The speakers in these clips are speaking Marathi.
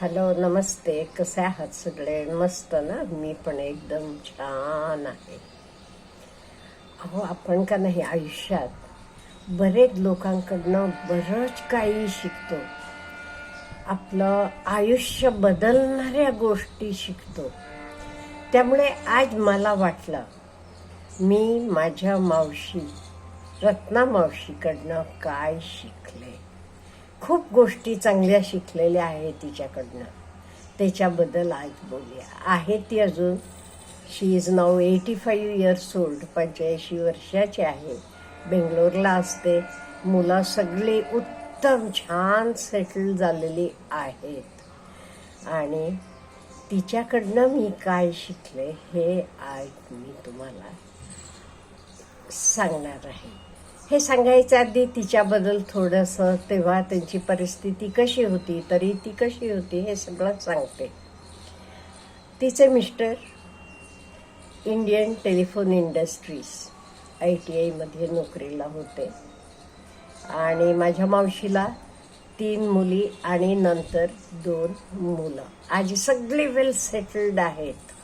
हॅलो नमस्ते. कसे आहात सगळे? मस्त ना? मी पण एकदम छान आहे. अहो आपण का नाही आयुष्यात? बरेच लोकांकडनं बरंच काही शिकतो. आपलं आयुष्य बदलणाऱ्या गोष्टी शिकतो. त्यामुळे आज मला वाटलं मी माझ्या मावशी रत्ना मावशीकडनं काय शिकले? खूप गोष्टी चांगल्या शिकलेल्या आहेत तिच्याकडनं. त्याच्याबद्दल आज बोलूया. आहे ती अजून शी इज नाव एटी फाईव्ह इयर्स ओल्ड पंच्याऐंशी वर्षाची आहे. बेंगलोरला असते. मुलं सगळी उत्तम छान सेटल झालेली आहेत. आणि तिच्याकडनं मी काय शिकले हे आज मी तुम्हाला सांगणार आहे. हे सांगायच्या आधी तिच्याबद्दल थोडंसं तेव्हा त्यांची परिस्थिती कशी होती तरी ती कशी होती हे सगळं सांगते. तिचे mister Indian telephone industries I T आयमध्ये नोकरीला होते. आणि माझ्या मावशीला तीन मुली आणि नंतर दोन मुलं. आज सगळे वेल सेटल्ड आहेत.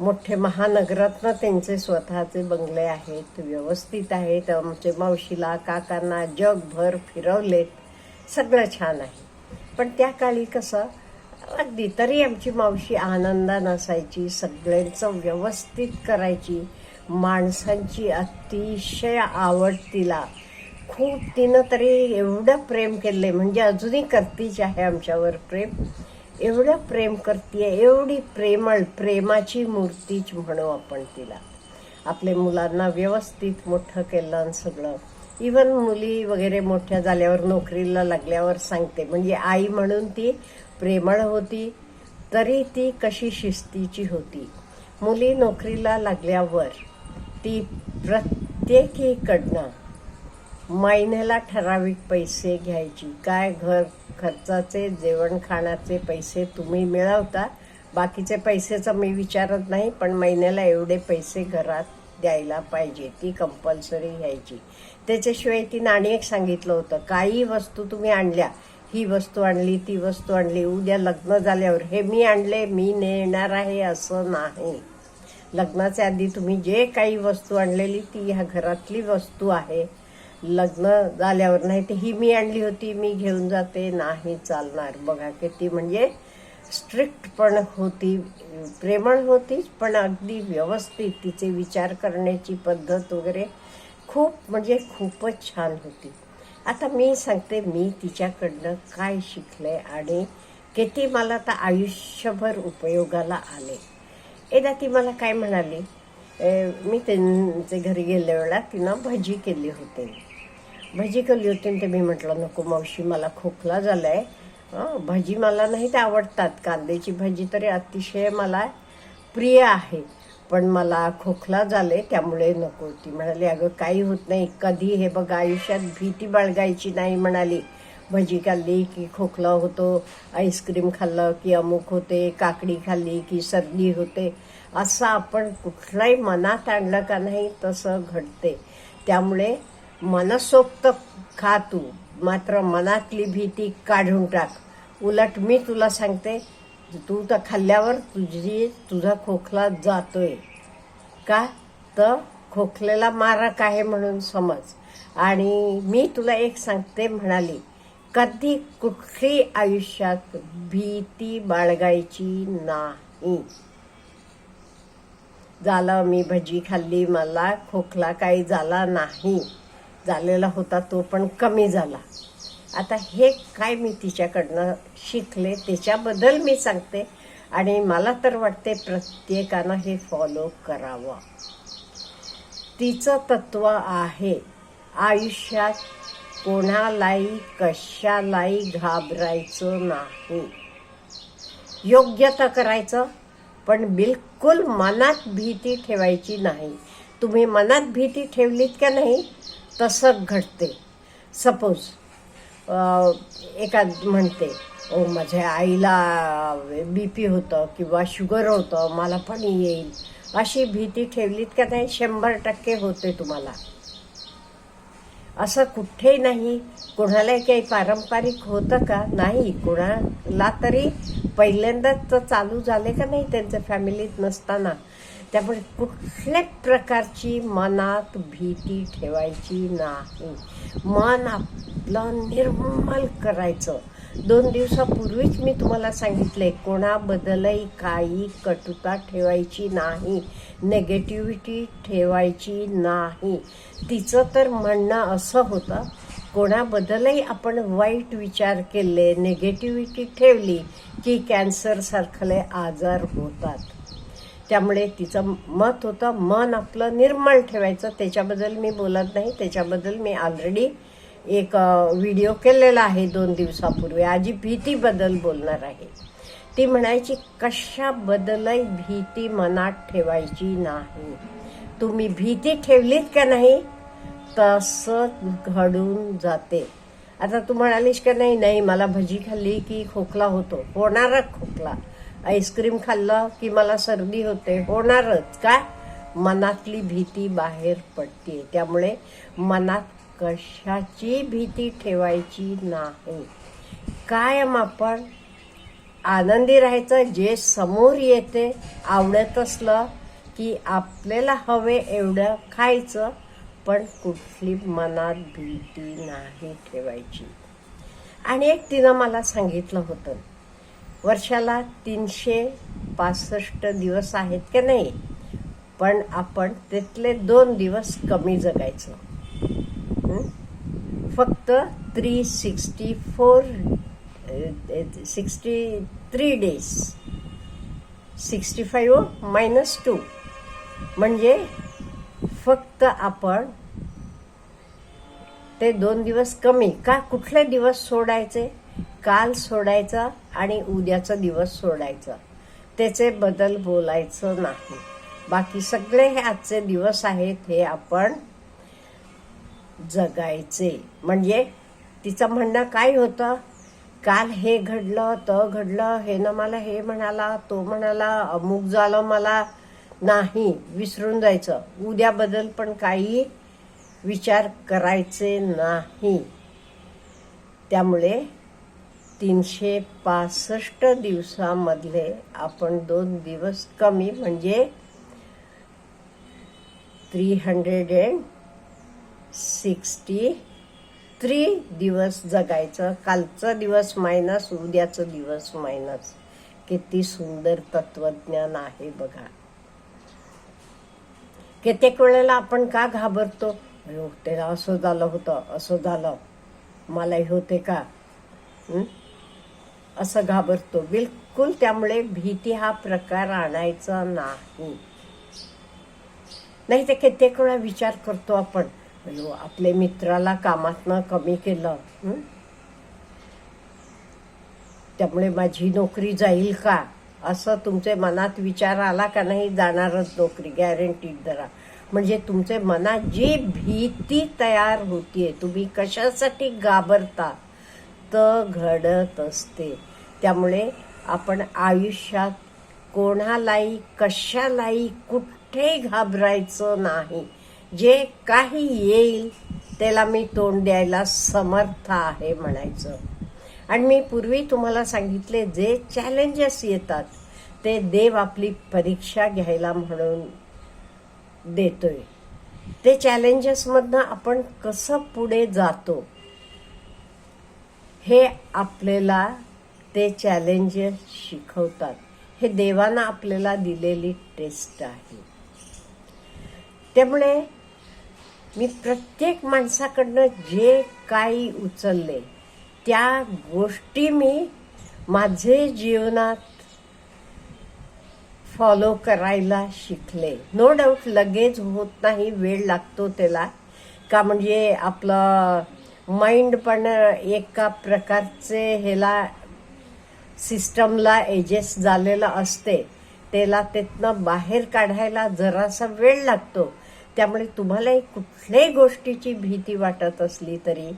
मोठे महानगरातनं त्यांचे स्वतःचे बंगले आहेत व्यवस्थित आहेत. आमचे मावशीला काकांना जगभर फिरवलेत. सगळं छान आहे. पण त्या काळी कसं अगदी तरी आमची मावशी आनंदा नसायची सगळ्यांचं व्यवस्थित करायची. माणसांची अतिशय आवड तिला. खूप तिनं तरी एवढं प्रेम केले म्हणजे अजूनही करतीच आहे आमच्यावर प्रेम. एवढं प्रेम करते एवढी प्रेमळ प्रेमाची मूर्तीच म्हणू आपण तिला. आपल्या मुलांना व्यवस्थित मोठं केलं आणि सगळं. इवन मुली वगैरे मोठ्या झाल्यावर नोकरीला लागल्यावर सांगते. म्हणजे आई म्हणून ती प्रेमळ होती तरी ती कशी शिस्तीची होती. मुली नोकरीला लागल्यावर ती प्रत्येकीकडनं महिन्याला ठराविक पैसे घ्यायची. काय घर खर्चाचे जेवण खाण्याचे पैसे तुम्ही मिळवता? बाकीचे पैसेचं मी विचारत नाही पण महिन्याला एवढे पैसे घरात द्यायला पाहिजे. ती कंपल्सरी घ्यायची. त्याच्याशिवाय ती नाणी एक सांगितलं होतं. काही वस्तू तुम्ही आणल्या. ही वस्तू आणली ती वस्तू आणली. उद्या लग्न झाल्यावर हे मी आणले मी नेणार आहे असं नाही. लग्नाच्या आधी तुम्ही जे काही वस्तू आणलेली ती ह्या घरातली वस्तू आहे. लग्न झाल्यावर नाही तर ही मी आणली होती मी घेऊन जाते नाही चालणार. बघा किती म्हणजे स्ट्रिक्ट पण होती प्रेमळ होती पण अगदी व्यवस्थित तिचे विचार करण्याची पद्धत वगैरे खूप म्हणजे खूपच छान होती. आता मी सांगते मी तिच्याकडनं काय शिकले आणि किती मला तर आयुष्यभर उपयोगाला आले. एकदा ती मला काय म्हणाली मी त्यांचे घरी गेल्या वेळा तिनं भजी केली होती. भजी केली होती आणि ते मी म्हटलं नको मावशी मला खोकला झालाय. आहे भजी मला नाही ते आवडतात. कांद्याची भजी तरी अतिशय मला प्रिय आहे. पण मला खोकला झाले त्यामुळे नको. ती म्हणाली अगं काही होत नाही. कधी हे बघ आयुष्यात भीती बाळगायची नाही म्हणाली. भजी खाल्ली की खोकला होतो आईस्क्रीम खाल्लं की अमुक होते काकडी खाल्ली की सर्दी होते. असं आपण कुठलाही मनात आणलं का नाही तसं घडते. त्यामुळे मनसोक्त खा तू. मात्र मनातली भीती काढून टाक. उलट मी तुला सांगते तू तर खाल्ल्यावर तुझी तुझा खोकला जातोय. का? तर खोकलेला मारक आहे म्हणून समज. आणि मी तुला एक सांगते म्हणाली कधी कुठली आयुष्यात भीती बाळगायची नाही. झालं मी भजी खाल्ली मला खोकला काही झाला नाही. झालेला होता तो पण कमी झाला. आता हे काय मी तिच्याकडनं शिकले त्याच्याबद्दल मी सांगते आणि मला तर वाटते प्रत्येकानं हे फॉलो करावं. तिचं तत्व आहे आयुष्यात कोणालाही कशालाही घाबरायचं नाही. योग्य तर करायचं पण बिलकुल मनात भीती ठेवायची नाही. तुम्ही मनात भीती ठेवलीत का नाही? तसं घडते. सपोज एका म्हणते ओ माझ्या आईला बी पी होतं किंवा शुगर होतं मला पण येईल. अशी भीती ठेवलीत का नाही? शंभर टक्के होते तुम्हाला. असं कुठेही नाही. कोणालाही काही पारंपरिक होतं का? नाही. कोणाला तरी पहिल्यांदाच तर चालू झाले का नाही त्यांच्या फॅमिलीत नसताना? त्यामुळे कुठल्याच प्रकारची मनात भीती ठेवायची नाही. मन आपलं निर्मल करायचं. दोन दिवसापूर्वीच मी तुम्हाला सांगितले कोणाबद्दलही काही कटुता ठेवायची नाही नेगेटिव्हिटी ठेवायची नाही. तिचं तर म्हणणं असं होतं कोणाबद्दलही आपण वाईट विचार केले नेगेटिव्हिटी ठेवली की कॅन्सरसारखले आजार होतात. त्यामुळे तिचं मत होतं मन आपलं निर्मळ ठेवायचं. त्याच्याबद्दल मी बोलत नाही. त्याच्याबद्दल मी ऑलरेडी एक व्हिडिओ केलेला आहे दोन दिवसापूर्वी. आजी भीतीबद्दल बोलणार आहे. ती म्हणायची कशाबद्दलही भीती मनात ठेवायची नाही. तुम्ही भीती ठेवलीत का नाही? तसं घडून जाते. आता तू म्हणालीस का नाही नाही मला भजी खाल्ली की खोकला होतो. होणारा खोकला. आईस्क्रीम खाल्लं की मला सर्दी होते. होणारच. काय? मनातली भीती बाहेर पडते त्यामुळे मनात कशाची भीती ठेवायची नाही? कायम आपण आनंदी राहायचं जे समोर येते आवडत असलं की आपल्याला हवे एवढं खायचं पण कुठली मनात भीती नाही ठेवायची. आणि एक तिनं मला सांगितलं होतं. वर्षाला तीनशे पासष्ट दिवस आहेत का नाही? पण आपण त्यातले दोन दिवस कमी जगायचं. फक्त three sixty four sixty three days sixty five minus two म्हणजे फक्त आपण ते दोन दिवस कमी. का कुठले दिवस सोडायचे? काल सोडायचा आणि उद्याचा दिवस सोडायचा. त्याचे बदल बोलायचं नाही. बाकी सगळे हे आजचे दिवस आहेत हे आपण जगायचे. म्हणजे तिचं म्हणणं काय होतं? काल हे घडलं त घडलं हे ना मला हे म्हणाला तो म्हणाला अमुक झालं मला नाही विसरून जायचं. उद्याबद्दल पण काही विचार करायचे नाही. त्यामुळे तीनशे पासष्ट दिवसामधले आपण दोन दिवस कमी म्हणजे three hundred and sixty three दिवस जगायचं. कालचा दिवस मायनस उद्याचं दिवस मायनस किती सुंदर तत्वज्ञान आहे बघा. कित्येक वेळेला आपण का घाबरतो? त्याला असं झालं होतं असं झालं. मलाही होते का? असं घाबरतो. बिलकुल त्यामुळे भीती हा प्रकार आणायचा नाही. नाही ते कित्येक वेळा विचार करतो आपण आपले आपल्या मित्राला कामातनं कमी केलं. त्यामुळे माझी नोकरी जाईल का? असं तुमचे मनात विचार आला का नाही जाणारच नोकरी गॅरंटीड जरा. म्हणजे तुमच्या मनात जी भीती तयार होतीये तुम्ही कशासाठी घाबरता? तर घडत असते. त्यामुळे आपण आयुष्यात कोणालाही कशालाही कुठे घाबरायचं नाही. जे काही येईल त्याला मी तोंड द्यायला समर्थ आहे म्हणायचं. आणि मी पूर्वी तुम्हाला सांगितले जे चॅलेंजेस येतात ते देव आपली परीक्षा घ्यायला म्हणून देतोय. ते चॅलेंजेसमधनं आपण कसं पुढे जातो हे आपल्याला ते चॅलेंजेस शिकवतात. हे देवानं आपल्याला दिलेली टेस्ट आहे. त्यामुळे मी प्रत्येक माणसाकडनं जे काही उचलले त्या गोष्टी मी माझे जीवनात फॉलो करायला शिकले. नो डाऊट लगेच होत नाही वेळ लागतो त्याला. का म्हणजे आपलं माइंड पण एका प्रकारचे ह्याला सिस्टमला एजेस झालेलं असते त्याला त्यातनं बाहेर काढायला जरासा वेळ लागतो. त्यामुळे तुम्हालाही कुठल्याही गोष्टीची भीती वाटत असली तरी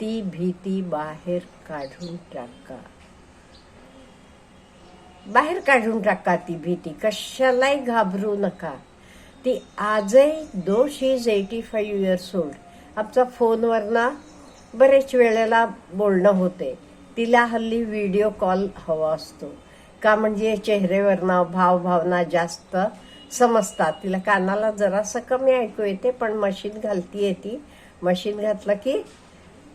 ती भीती बाहेर काढून टाका. बाहेर काढून टाका ती भीती. कशालाही घाबरू नका. ती आजही दोष is eighty five years old आमचा फोनवरनं बरेच वेळेला बोलणं होते. तिला हल्ली व्हिडिओ कॉल हवा असतो. का म्हणजे चेहऱ्यावरनं भावभावना जास्त समजतात. तिला कानाला जरासं कमी ऐकू येते पण मशीन घालती ती. मशीन घातलं की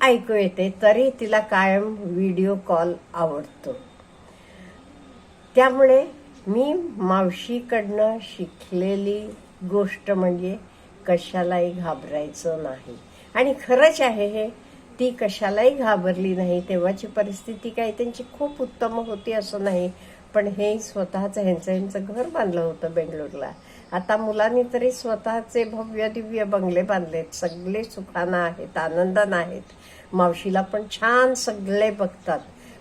ऐकू येते तरी तिला कायम व्हिडिओ कॉल आवडतो. त्यामुळे मी मावशीकडनं शिकलेली गोष्ट म्हणजे कशालाही घाबरायचं नाही. आणि खरंच आहे हे ती कशालाही घाबरली नाही. तेव्हाची परिस्थिती काय त्यांची खूप उत्तम होती असं नाही. पण हे स्वतःचं ह्यांचं ह्यांचं घर बांधलं होतं बेंगलोरला. आता मुलांनी तरी स्वतःचे भव्य दिव्य बंगले बांधलेत. सगळे सुखानं आहेत आनंदानं आहेत. मावशीला पण छान सगळे बघतात.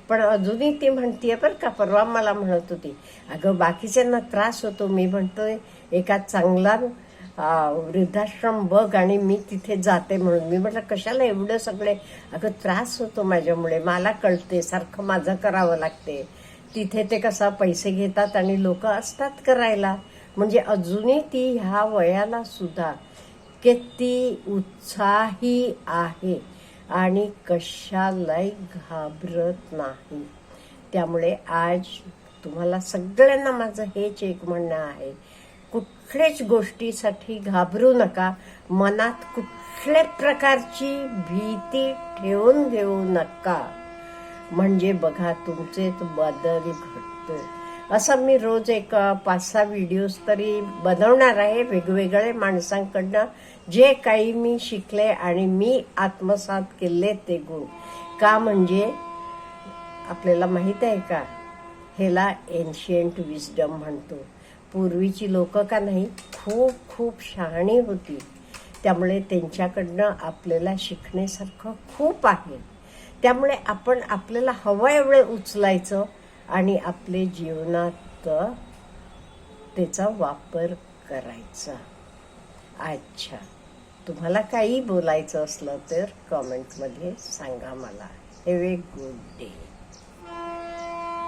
पण अजूनही ती म्हणतीये बरं का परवा मला म्हणत होती अगं बाकीच्यांना त्रास होतो. मी म्हणतोय एका चांगला वृद्धाश्रम बघ आणि मी तिथे जाते म्हणून. मी म्हटलं कशाला एवढं सगळे अगं त्रास होतो माझ्यामुळे. मला कळते सारखं माझं करावं लागते. तिथे ते कसा पैसे घेतात आणि लोक असतात करायला. म्हणजे अजूनही ती ह्या वयाला सुद्धा किती उत्साही आहे आणि कशालाही घाबरत नाही. त्यामुळे आज तुम्हाला सगळ्यांना माझं हेच एक म्हणणं आहे. कुठल्याच गोष्टीसाठी घाबरू नका. मनात कुठल्या प्रकारची भीती ठेवून घेऊ नका. म्हणजे बघा तुमचे बदल घडतो. असं मी रोज एक पाच सहा व्हिडिओज तरी बनवणार आहे वेगवेगळे माणसांकडनं. जे काही मी शिकले आणि मी आत्मसात केले ते गुण. का म्हणजे आपल्याला माहीत आहे का? ह्याला एन्शियंट विजडम म्हणतो. पूर्वीची लोक का नाही खूप खूप शहाणी होती. त्यामुळे त्यांच्याकडनं आपल्याला शिकण्यासारखं खूप आहे. त्यामुळे आपण आपल्याला हवं एवढं उचलायचं आणि आपले जीवनात त्याचा वापर करायचा. अच्छा. तुम्हाला काही बोलायचं असलं तर कॉमेंटमध्ये सांगा मला. Have a good day